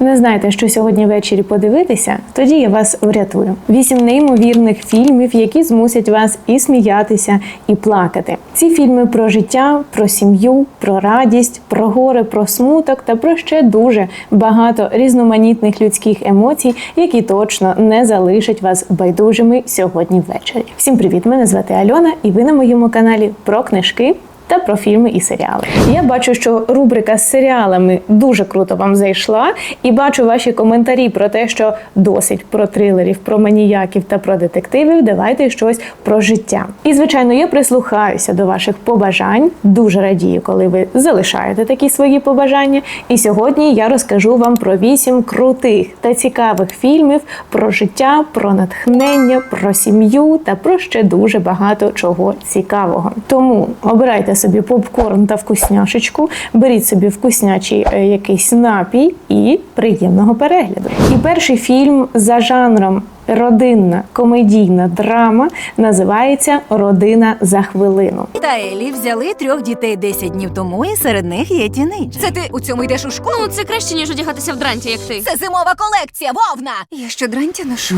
Не знаєте, що сьогодні ввечері подивитися? Тоді я вас врятую. Вісім неймовірних фільмів, які змусять вас і сміятися, і плакати. Ці фільми про життя, про сім'ю, про радість, про горе, про смуток та про ще дуже багато різноманітних людських емоцій, які точно не залишать вас байдужими сьогодні ввечері. Всім привіт! Мене звати Альона, і ви на моєму каналі про книжки та про фільми і серіали. Я бачу, що рубрика з серіалами дуже круто вам зайшла, і бачу ваші коментарі про те, що досить про трилерів, про маніяків та про детективів. Давайте щось про життя. І звичайно, я прислухаюся до ваших побажань. Дуже радію, коли ви залишаєте такі свої побажання. І сьогодні я розкажу вам про вісім крутих та цікавих фільмів про життя, про натхнення, про сім'ю та про ще дуже багато чого цікавого. Тому обирайте собі попкорн та вкусняшечку, беріть собі вкуснячий е, якийсь напій і приємного перегляду. І перший фільм за жанром. Родинна комедійна драма називається Родина за хвилину. Та Елі взяли трьох дітей 10 днів тому, і серед них є тінейджер. Це ти у цьому йдеш у школу? Ну, це краще, ніж одягатися в дранті, як ти. Це зимова колекція, вовна! Я що дранті ношу?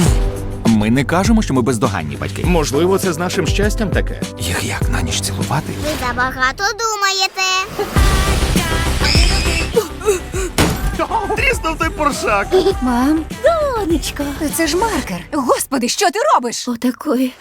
Ми не кажемо, що ми бездоганні батьки. Можливо, це з нашим щастям таке. Їх як на ніч цілувати? Ви забагато думаєте. Тріснув той поршак. Мам, донечко, це ж маркер. Господи, що ти робиш? Отакої.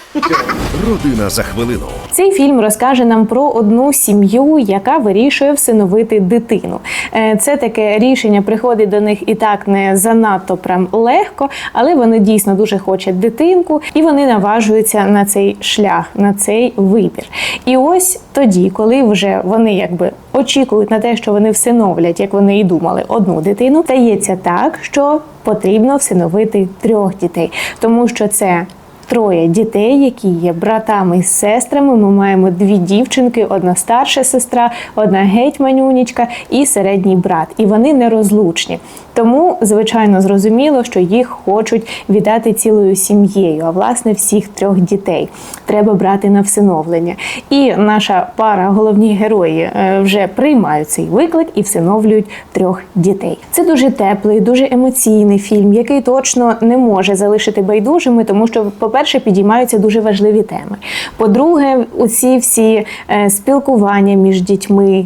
Родина за хвилину. Цей фільм розкаже нам про одну сім'ю, яка вирішує всиновити дитину. Е, Це таке рішення приходить до них і так не занадто прям легко, але вони дійсно дуже хочуть дитинку, і вони наважуються на цей шлях, на цей вибір. І ось тоді, коли вже вони якби очікують на те, що вони всиновлять, як вони і думали, одну дитину, стається так, що потрібно всиновити трьох дітей, тому що це троє дітей, які є братами і сестрами. Ми маємо дві дівчинки: одна старша сестра, одна геть манюнічка і середній брат. І вони нерозлучні. Тому, звичайно, зрозуміло, що їх хочуть віддати цілою сім'єю, а власне всіх трьох дітей треба брати на всиновлення. І наша пара, головні герої, е, вже приймають цей виклик і всиновлюють трьох дітей. Це дуже теплий, дуже емоційний фільм, який точно не може залишити байдужими, тому що, по-перше, підіймаються дуже важливі теми. По-друге, усі всі е, спілкування між дітьми.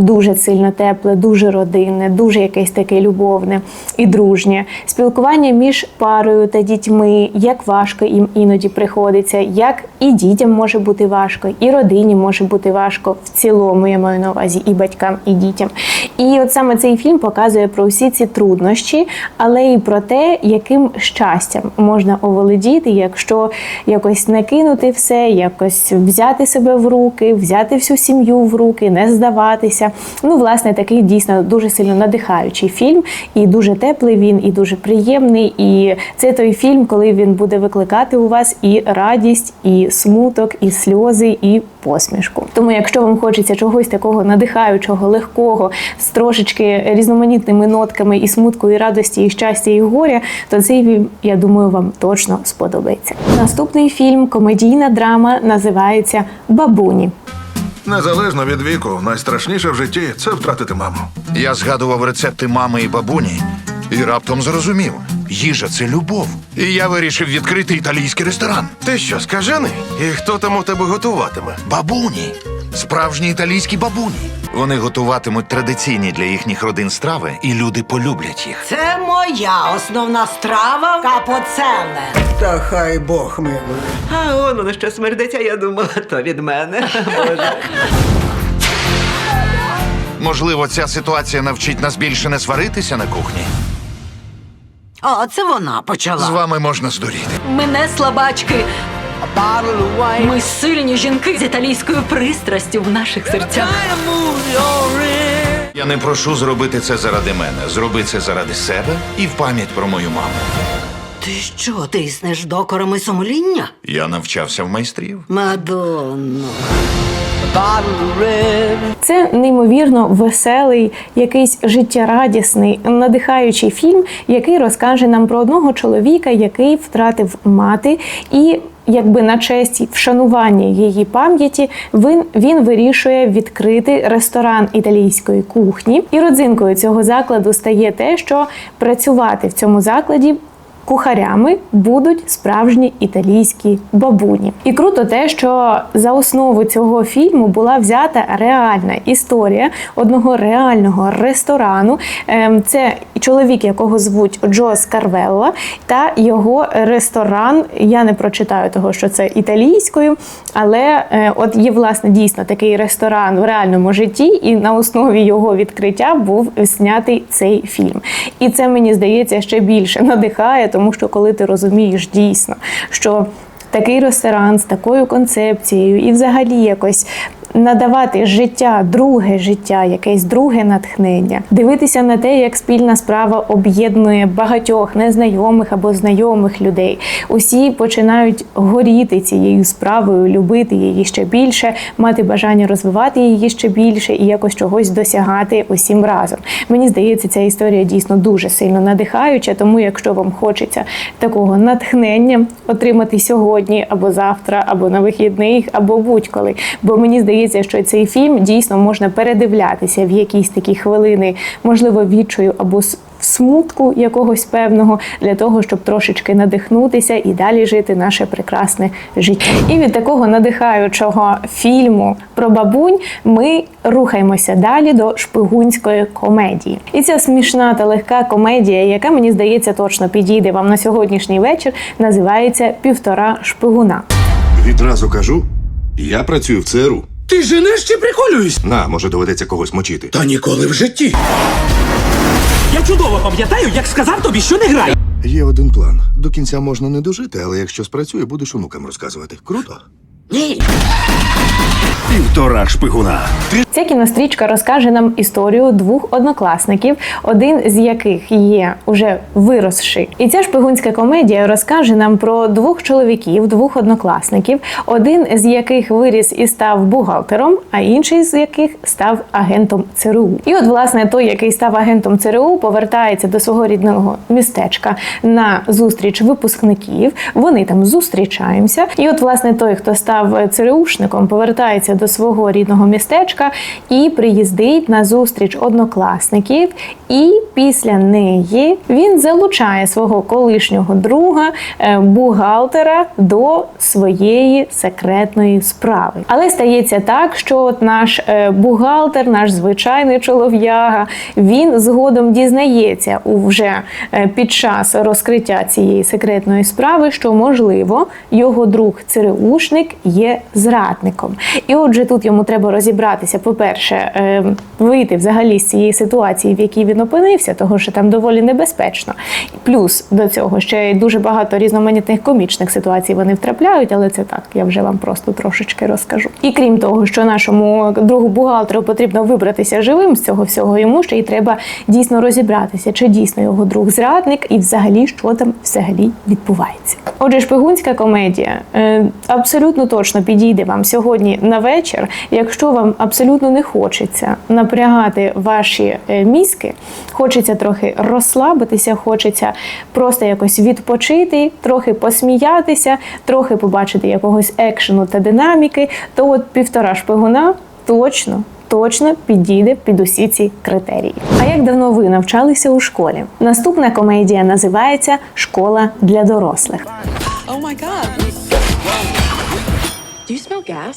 Дуже сильно тепле, дуже родинне, дуже якесь таке любовне і дружнє. Спілкування між парою та дітьми, як важко їм іноді приходиться, як і дітям може бути важко, і родині може бути важко в цілому, я маю на увазі і батькам, і дітям. І от саме цей фільм показує про всі ці труднощі, але і про те, яким щастям можна оволодіти, якщо якось не кинути все, якось взяти себе в руки, взяти всю сім'ю в руки, не здаватися. Ну, власне, такий дійсно дуже сильно надихаючий фільм, і дуже теплий він, і дуже приємний. І це той фільм, коли він буде викликати у вас і радість, і смуток, і сльози, і посмішку. Тому, якщо вам хочеться чогось такого надихаючого, легкого, з трошечки різноманітними нотками і смутку, і радості, і щастя, і горя, то цей фільм, я думаю, вам точно сподобається. Наступний фільм, комедійна драма, називається Бабуні. Незалежно від віку, найстрашніше в житті це втратити маму. Я згадував рецепти мами і бабуні і раптом зрозумів, їжа це любов. І я вирішив відкрити італійський ресторан. Ти що, скажений? І хто там у тебе готуватиме? Бабуні. Справжні італійські бабуні. Вони готуватимуть традиційні для їхніх родин страви, і люди полюблять їх. Це моя основна страва капоцеле. Та хай Бог милує. А он воно що смердиться, я думала, то від мене. Боже. Можливо, ця ситуація навчить нас більше не сваритися на кухні. О, це вона почала. З вами можна здуріти. Ми не слабачки. Ми сильні жінки з італійською пристрастю в наших серцях. Я не прошу зробити це заради мене. Зроби це заради себе і в пам'ять про мою маму. Ти що, тиснеш докорами сумління? Я навчався в майстрів. Мадонно. Це неймовірно веселий, якийсь життєрадісний, надихаючий фільм, який розкаже нам про одного чоловіка, який втратив мати і якби на честь вшанування її пам'яті, він, він вирішує відкрити ресторан італійської кухні. І родзинкою цього закладу стає те, що працювати в цьому закладі Кухарями будуть справжні італійські бабуні. І круто те, що за основу цього фільму була взята реальна історія одного реального ресторану. Ем, Це чоловік, якого звуть Джо Скарвелла, та його ресторан. Я не прочитаю того, що це італійською, але е, от є власне дійсно такий ресторан в реальному житті, і на основі його відкриття був знятий цей фільм. І це мені здається ще більше надихає, тому що коли ти розумієш дійсно, що такий ресторан з такою концепцією, і взагалі якось. Надавати життя, друге життя, якесь друге натхнення, дивитися на те, як спільна справа об'єднує багатьох незнайомих або знайомих людей. Усі починають горіти цією справою, любити її ще більше, мати бажання розвивати її ще більше і якось чогось досягати усім разом. Мені здається, ця історія дійсно дуже сильно надихаюча. Тому, якщо вам хочеться такого натхнення отримати сьогодні або завтра, або на вихідних, або будь-коли. Бо мені здається, що цей фільм дійсно можна передивлятися в якісь такі хвилини, можливо, відчую або с- смутку якогось певного для того, щоб трошечки надихнутися і далі жити наше прекрасне життя. І від такого надихаючого фільму про бабунь ми рухаємося далі до шпигунської комедії. І ця смішна та легка комедія, яка мені здається точно підійде вам на сьогоднішній вечір, називається Півтора шпигуна. Відразу кажу, я працюю в ЦРУ. Ти женеш чи приколюєш? На, може доведеться когось мочити. Та ніколи в житті. Я чудово пам'ятаю, як сказав тобі, що не грай. Є один план. До кінця можна не дожити, але якщо спрацює, будеш онукам розказувати. Круто? Ні. Півтора шпигуна. Ця кінострічка розкаже нам історію двох однокласників, один з яких є уже виросший. І ця шпигунська комедія розкаже нам про двох чоловіків, двох однокласників, один з яких виріс і став бухгалтером, а інший з яких став агентом ЦРУ. І от, власне, той, який став агентом ЦРУ, повертається до свого рідного містечка на зустріч випускників. Вони там зустрічаються. І от, власне, той, хто став ЦРУшником, повертається до свого рідного містечка і приїздить на зустріч однокласників. І після неї він залучає свого колишнього друга, е, бухгалтера, до своєї секретної справи. Але стається так, що от наш е, бухгалтер, наш звичайний чолов'яга, він згодом дізнається вже е, під час розкриття цієї секретної справи, що можливо його друг ЦРУшник є зрадником. І отже, тут йому треба розібратися. По-перше, е, вийти взагалі з цієї ситуації, в якій він опинився, того що там доволі небезпечно. Плюс до цього ще дуже багато різноманітних комічних ситуацій вони втрапляють, але це так, я вже вам просто трошечки розкажу. І крім того, що нашому другу бухгалтеру потрібно вибратися живим з цього всього, йому ще й треба дійсно розібратися, чи дійсно його друг зрадник, і взагалі що там взагалі відбувається. Отже, шпигунська комедія е, абсолютно точно підійде вам сьогодні на вечір, якщо вам абсолютно не хочеться напрягати ваші е, мізки, хочеться трохи розслабитися, хочеться просто якось відпочити, трохи посміятися, трохи побачити якогось екшену та динаміки, то от півтора шпигуна точно. Точно підійде під усі ці критерії. А як давно ви навчалися у школі? Наступна комедія називається Школа для дорослих. Oh my god. Do you smell gas?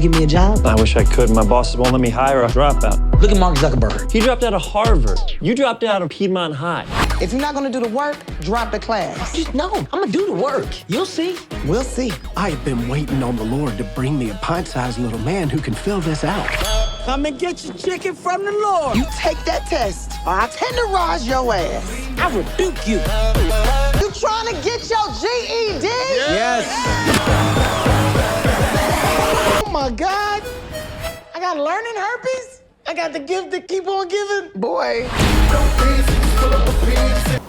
Give me a job. I wish I could. My bosses won't let me hire a dropout. Look at Mark Zuckerberg. He dropped out of Harvard. You dropped out of Piedmont High. If you're not gonna do the work, drop the class. Just no, I'm gonna do the work. You'll see. We'll see. I've been waiting on the Lord to bring me a pint-sized little man who can fill this out. Come and get your chicken from the Lord. You take that test, or I tenderize your ass. I rebuke you. You trying to get your GED? Yes. Oh I got learning herpes? I got the gift to keep on giving? Boy.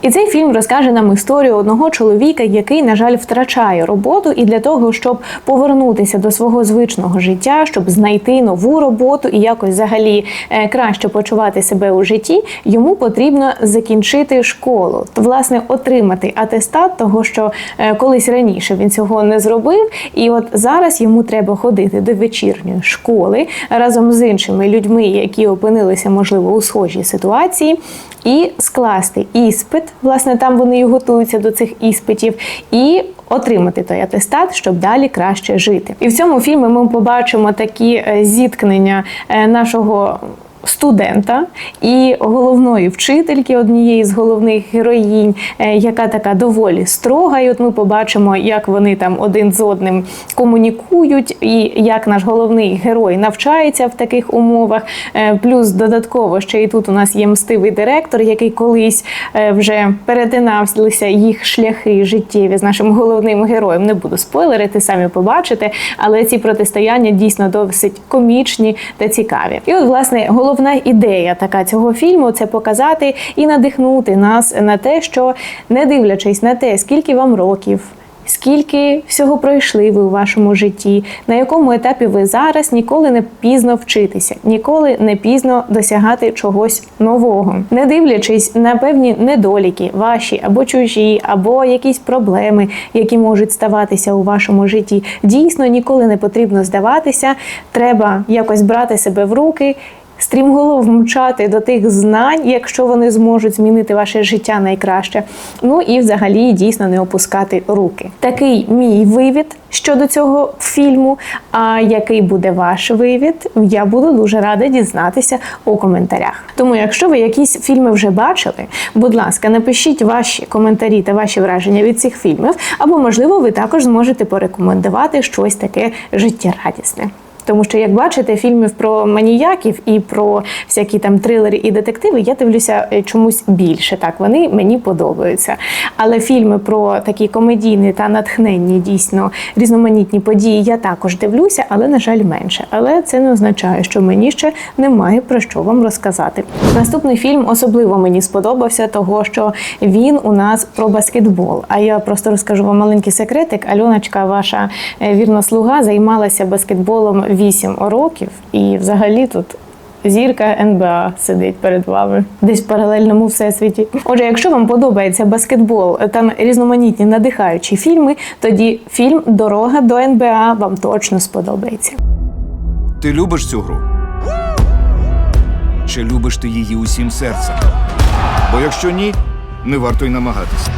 І цей фільм розкаже нам історію одного чоловіка, який, на жаль, втрачає роботу, і для того, щоб повернутися до свого звичного життя, щоб знайти нову роботу і якось взагалі е, краще почувати себе у житті, йому потрібно закінчити школу, власне, отримати атестат того, що е, колись раніше він цього не зробив, і от зараз йому треба ходити до вечірньої школи разом з іншими людьми, які опинилися, можливо, у схожій ситуації, і скласти іспит. Власне, там вони і готуються до цих іспитів, і отримати той атестат, щоб далі краще жити. І в цьому фільмі ми побачимо такі е, зіткнення е, нашого. Студента і головної вчительки однієї з головних героїнь, е, яка така доволі строга. І от ми побачимо, як вони там один з одним комунікують, і як наш головний герой навчається в таких умовах. Е, Плюс додатково ще і тут у нас є мстивий директор, який колись е, вже перетиналися їх шляхи життєві з нашим головним героєм. Не буду спойлерити, самі побачите, але ці протистояння дійсно досить комічні та цікаві. І от, власне, головна ідея така цього фільму це показати і надихнути нас на те, що не дивлячись на те, скільки вам років. Скільки всього пройшли ви у вашому житті, на якому етапі ви зараз ніколи не пізно вчитися, ніколи не пізно досягати чогось нового, не дивлячись на певні недоліки, ваші або чужі, або якісь проблеми, які можуть ставатися у вашому житті. Дійсно, ніколи не потрібно здаватися. Треба якось брати себе в руки. Стрімголов мчати до тих знань, якщо вони зможуть змінити ваше життя найкраще. Ну і взагалі дійсно не опускати руки. Такий мій вивід щодо цього фільму. А який буде ваш вивід? Я буду дуже рада дізнатися у коментарях. Тому, якщо ви якісь фільми вже бачили, будь ласка, напишіть ваші коментарі та ваші враження від цих фільмів, або можливо, ви також зможете порекомендувати щось таке життєрадісне. Тому що, як бачите, фільмів про маніяків і про всякі там трилери і детективи я дивлюся е, чомусь більше. Так вони мені подобаються. Але фільми про такі комедійні та натхненні, дійсно різноманітні події я також дивлюся, але на жаль, менше. Але це не означає, що мені ще немає про що вам розказати. Наступний фільм особливо мені сподобався, того що він у нас про баскетбол. А я просто розкажу вам маленький секретик. Альоночка, ваша е, вірна слуга, займалася баскетболом 8 років, і взагалі тут. Зірка НБА сидить перед вами десь в паралельному всесвіті. Отже, якщо вам подобається баскетбол, там різноманітні надихаючі фільми, тоді фільм Дорога до НБА вам точно сподобається. Ти любиш цю гру? Чи любиш ти її усім серцем? Бо якщо ні, не варто й намагатися.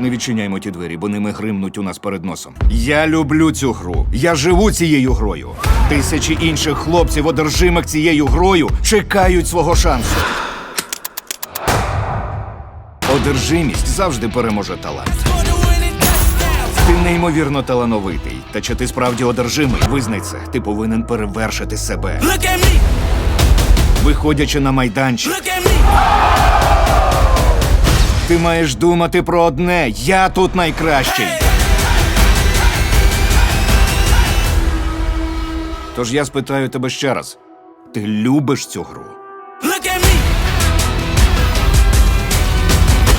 Не відчиняймо ті двері, бо ними гримнуть у нас перед носом. Я люблю цю гру. Я живу цією грою. Тисячі інших хлопців, одержимих цією грою, чекають свого шансу. Одержимість завжди переможе талант. Ти неймовірно талановитий. Та чи ти справді одержимий? Визнай це. Ти повинен перевершити себе. Виходячи на майданчик. Ти маєш думати про одне. Я тут найкращий. Тож я спитаю тебе ще раз: ти любиш цю гру?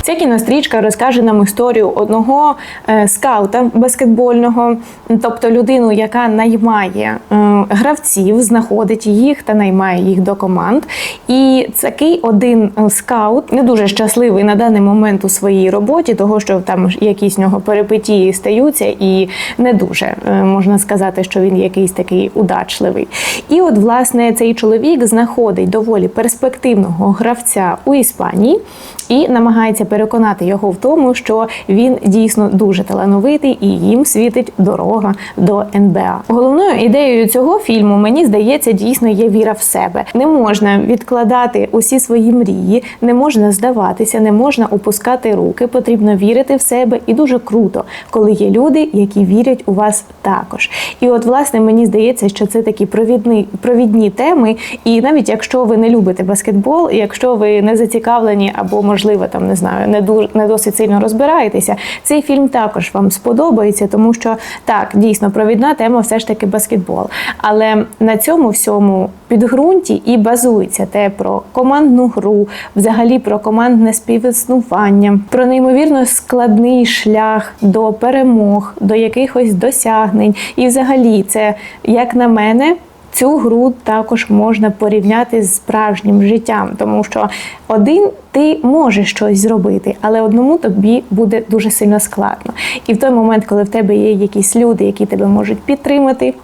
Ця кінострічка розкаже нам історію одного е, скаута баскетбольного, тобто людину, яка наймає е, гравців, знаходить їх та наймає їх до команд. І такий один е, скаут не дуже щасливий на даний момент у своїй роботі, того що там якісь нього перипетії стаються, і не дуже можна сказати, що він якийсь такий удачливий. І от, власне, цей чоловік знаходить доволі перспективного гравця у Іспанії і намагається переконати його в тому, що він дійсно дуже талановитий і їм світить дорога до НБА. Головною ідеєю цього фільму мені здається дійсно є віра в себе. Не можна відкладати усі свої мрії, не можна здаватися, не можна опускати руки. Потрібно вірити в себе, і дуже круто, коли є люди, які вірять у вас також. І от, власне, мені здається, що це такі провідні, провідні теми. І навіть якщо ви не любите баскетбол, якщо ви не зацікавлені або можливо, там не знаю, не дуже не досить сильно розбираєтеся, цей фільм також вам сподобається, тому що так, дійсно, провідна тема все ж таки баскетбол. Але на цьому всьому підґрунті і базується те про командну гру, взагалі про командне співіснування, про неймовірно складний шлях до перемог, до якихось досягнень. І взагалі, це, як на мене, Цю гру також можна порівняти з справжнім життям, тому що один ти можеш щось зробити, але одному тобі буде дуже сильно складно. І в той момент, коли в тебе є якісь люди, які тебе можуть підтримати.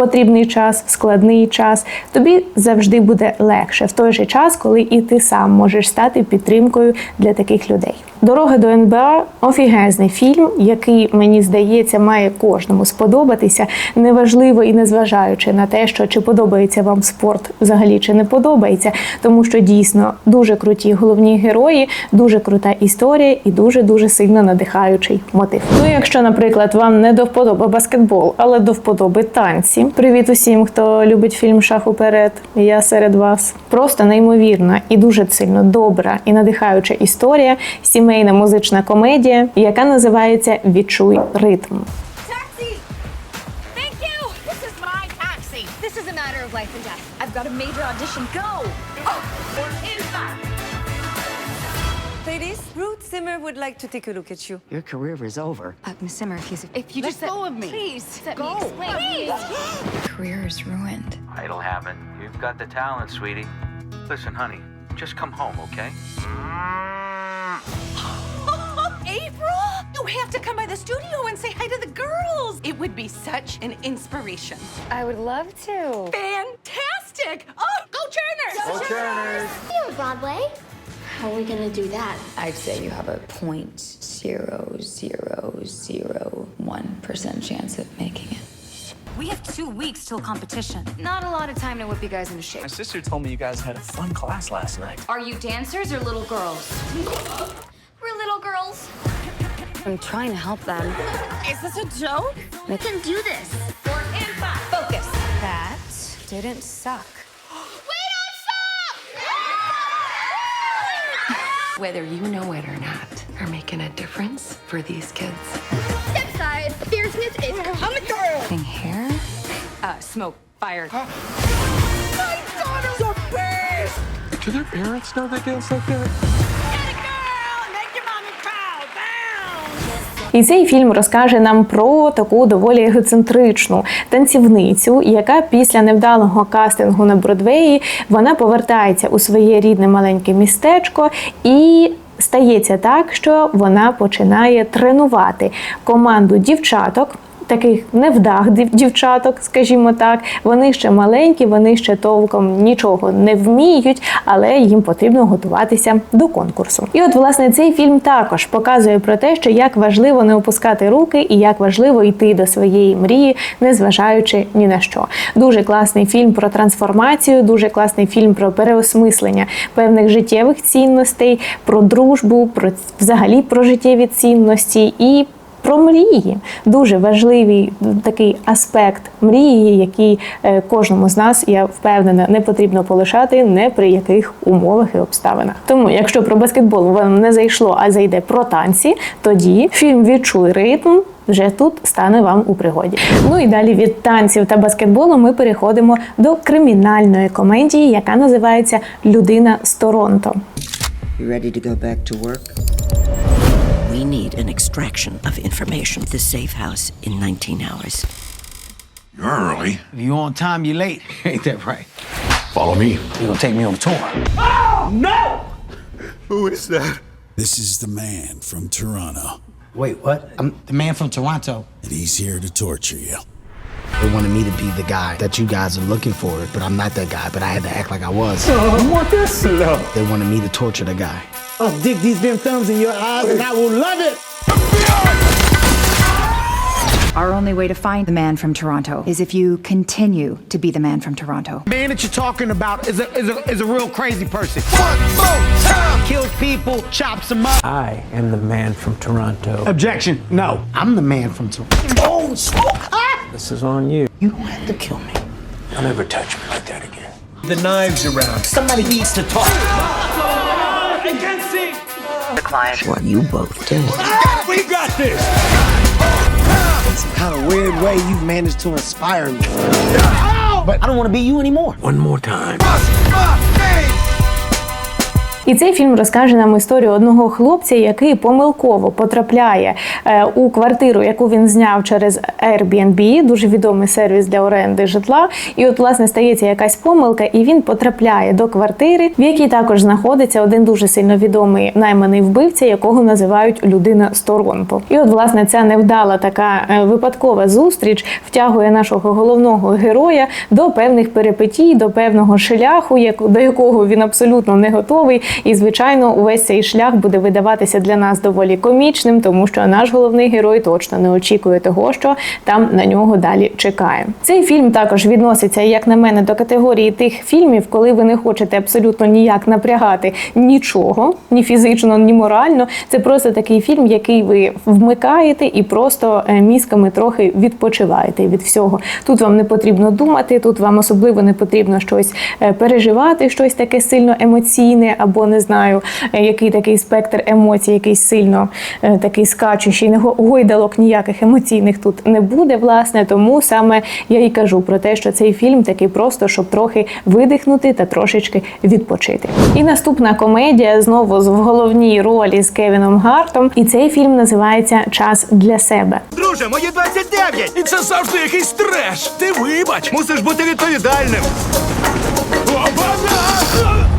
Потрібний час, в складний час, тобі завжди буде легше в той же час, коли і ти сам можеш стати підтримкою для таких людей. Дорога до НБА офігезний фільм, який мені здається має кожному сподобатися, неважливо і незважаючи на те, що чи подобається вам спорт взагалі чи не подобається, тому що дійсно дуже круті головні герої, дуже крута історія і дуже дуже сильно надихаючий мотив. Ну, якщо, наприклад, вам не до вподоби баскетбол, але до вподоби танці. Привіт усім, хто любить фільм Шах уперед. Я серед вас. Просто неймовірна і дуже сильно добра і надихаюча історія, сімейна музична комедія, яка називається Відчуй ритм. I've got a major audition. Go! Oh! Ladies, Ruth Zimmer would like to take a look at you. Your career is over. Uh, Miss Simmer, if you, if you Let just go of me. Please, let Go. me explain. Please. Your Career is ruined. It'll happen. You've got the talent, sweetie. Listen, honey, just come home, okay? April! You have to come by the studio and say hi to the girls. It would be such an inspiration. I would love to. Fantastic! Oh, go Turners! Go Here, Broadway. How are we gonna do that? I'd say you have a point zero zero zero one percent chance of making it. We have two weeks till competition. Not a lot of time to whip you guys into shape. My sister told me you guys had a fun class last night. Are you dancers or little girls? We're little girls. I'm trying to help them. Is this a joke? We can do this. Focus. That didn't suck. Whether you know it or not, are making a difference for these kids. Step side. Fierceness is coming through. Thing here? Uh, smoke. Fire. My daughter's a place. Do their parents know they dance like that? І цей фільм розкаже нам про таку доволі егоцентричну танцівницю, яка після невдалого кастингу на Бродвеї вона повертається у своє рідне маленьке містечко і. Стається так, що вона починає тренувати команду дівчаток, таких невдах дівчаток, скажімо так. Вони ще маленькі, вони ще толком нічого не вміють, але їм потрібно готуватися до конкурсу. І от, власне, цей фільм також показує про те, що як важливо не опускати руки і як важливо йти до своєї мрії, незважаючи ні на що. Дуже класний фільм про трансформацію, дуже класний фільм про переосмислення певних життєвих цінностей, про дружбу, про взагалі про життєві цінності і. Про мрії дуже важливий такий аспект мрії, який е, кожному з нас, я впевнена, не потрібно полишати не при яких умовах і обставинах. Тому, якщо про баскетбол вам не зайшло, а зайде про танці, тоді фільм Відчуй ритм вже тут стане вам у пригоді. Ну і далі від танців та баскетболу ми переходимо до кримінальної комедії, яка називається Людина з Торонто. You ready to go back to work? We need an extraction of information. The safe house in 19 hours. You're early. If you on time, you late. Ain't that right? Follow me. You're gonna take me on a tour? Oh, no! Who is that? This is the man from Toronto, Wait, what? I'm the man from Toronto. and he's here to torture you. They wanted me to be the guy that you guys are looking for, but I'm not that guy, but I had to act like I was. Oh, what this slow? They wanted me to torture the guy. I'll dig these damn thumbs in your eyes and I will love it! Our only way to find the man from Toronto is if you continue to be the man from Toronto. The man that you're talking about is a, is a, is a real crazy person. One more time. Kills people, chops them up. I am the man from Toronto. Objection. No. I'm the man from Toronto. Oh. Ah! This is on you. You don't have to kill me. Don't ever touch me like that again. The knives around. Somebody needs to talk. I can't see. What you both did. Ah, we got this! Some kind of weird way you've managed to inspire me. But I don't want to be you anymore. One more time. І цей фільм розкаже нам історію одного хлопця, який помилково потрапляє е, у квартиру, яку він зняв через Airbnb, дуже відомий сервіс для оренди житла. І от власне стається якась помилка, і він потрапляє до квартири, в якій також знаходиться один дуже сильно відомий найманий вбивця, якого називають людина Сторонко. І от власне ця невдала така е, випадкова зустріч втягує нашого головного героя до певних перипетій, до певного шляху, до якого він абсолютно не готовий. І звичайно, увесь цей шлях буде видаватися для нас доволі комічним, тому що наш головний герой точно не очікує того, що там на нього далі чекає. Цей фільм також відноситься, як на мене, до категорії тих фільмів, коли ви не хочете абсолютно ніяк напрягати нічого, ні фізично, ні морально. Це просто такий фільм, який ви вмикаєте і просто е, мізками трохи відпочиваєте від всього. Тут вам не потрібно думати, тут вам особливо не потрібно щось е, переживати, щось таке сильно емоційне, або не знаю, е, який такий спектр емоцій, якийсь сильно е, такий скачущий. Не гойдалок ніяких емоційних тут не буде. Власне, тому саме я і кажу про те, що цей фільм такий просто, щоб трохи видихнути та трошечки відпочити. І наступна комедія знову з- в головній ролі з Кевіном Гартом. І цей фільм називається Час для себе. Друже, мої 29! І це завжди якийсь треш. Ти вибач. Мусиш бути відповідальним. Ей!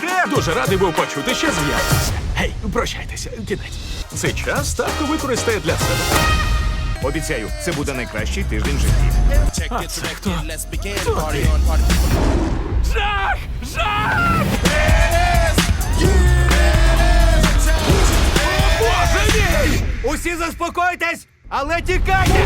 Де? Дуже радий був почути, що зв'язався. Гей, прощайтеся, кінець. Цей час ставку використає для себе. Обіцяю, це буде найкращий тиждень в житті. А це хто? Хто ти? Жах! Жах! О, Боже мій! Усі заспокойтесь, але тікайте!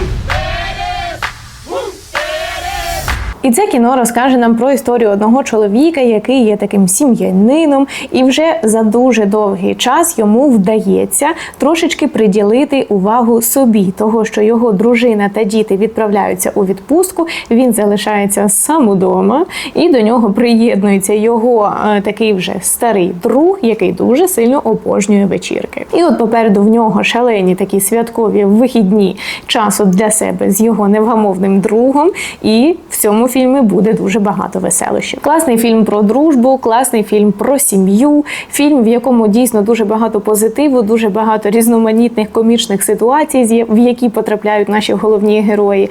І це кіно розкаже нам про історію одного чоловіка, який є таким сім'янином, і вже за дуже довгий час йому вдається трошечки приділити увагу собі, того що його дружина та діти відправляються у відпустку. Він залишається сам удома, і до нього приєднується його е, такий вже старий друг, який дуже сильно обожнює вечірки. І от попереду в нього шалені такі святкові вихідні часу для себе з його невгамовним другом. І в цьому фільмі буде дуже багато веселощів. Класний фільм про дружбу, класний фільм про сім'ю, фільм, в якому дійсно дуже багато позитиву, дуже багато різноманітних комічних ситуацій, в які потрапляють наші головні герої.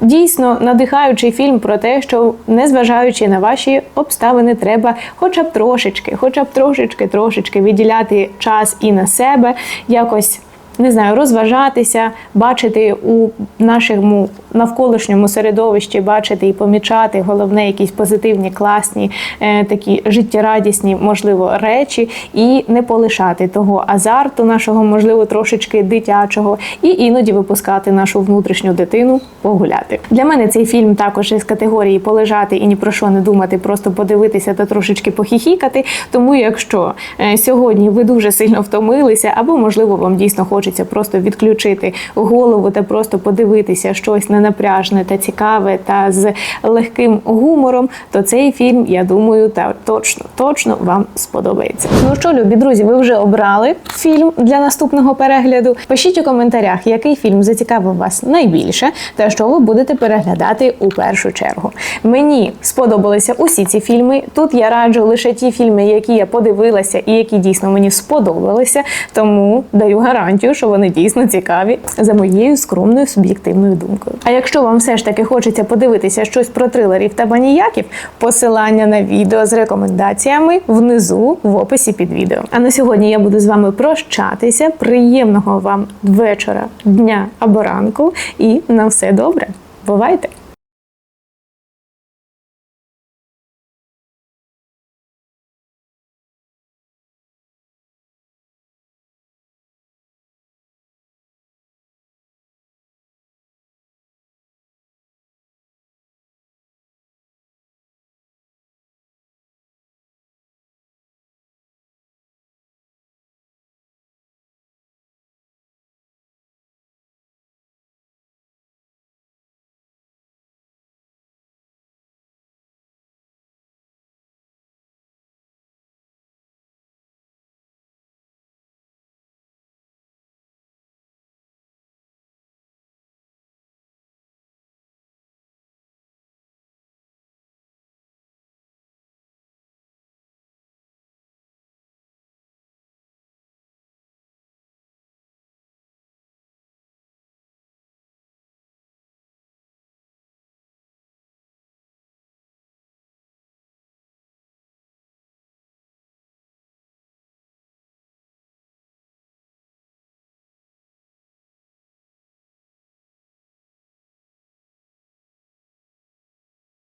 Дійсно надихаючий фільм про те, що незважаючи на ваші обставини, треба хоча б трошечки, хоча б трошечки, трошечки виділяти час і на себе, якось не знаю, розважатися, бачити у нашому навколишньому середовищі, бачити і помічати головне якісь позитивні, класні, е, такі життєрадісні, можливо, речі, і не полишати того азарту нашого, можливо, трошечки дитячого, і іноді випускати нашу внутрішню дитину погуляти. Для мене цей фільм також із категорії полежати і ні про що не думати, просто подивитися та трошечки похіхікати. Тому, якщо е, сьогодні ви дуже сильно втомилися, або можливо вам дійсно хочеться просто відключити голову та просто подивитися щось ненапряжне та цікаве та з легким гумором, то цей фільм, я думаю, та точно точно вам сподобається. Ну що, любі друзі, ви вже обрали фільм для наступного перегляду. Пишіть у коментарях, який фільм зацікавив вас найбільше, та що ви будете переглядати у першу чергу. Мені сподобалися усі ці фільми. Тут я раджу лише ті фільми, які я подивилася і які дійсно мені сподобалися. Тому даю гарантію, що вони дійсно цікаві за моєю скромною суб'єктивною думкою. А якщо вам все ж таки хочеться подивитися щось про трилерів та маніяків, посилання на відео з рекомендаціями внизу в описі під відео. А на сьогодні я буду з вами прощатися. Приємного вам вечора, дня або ранку, і на все добре. Бувайте!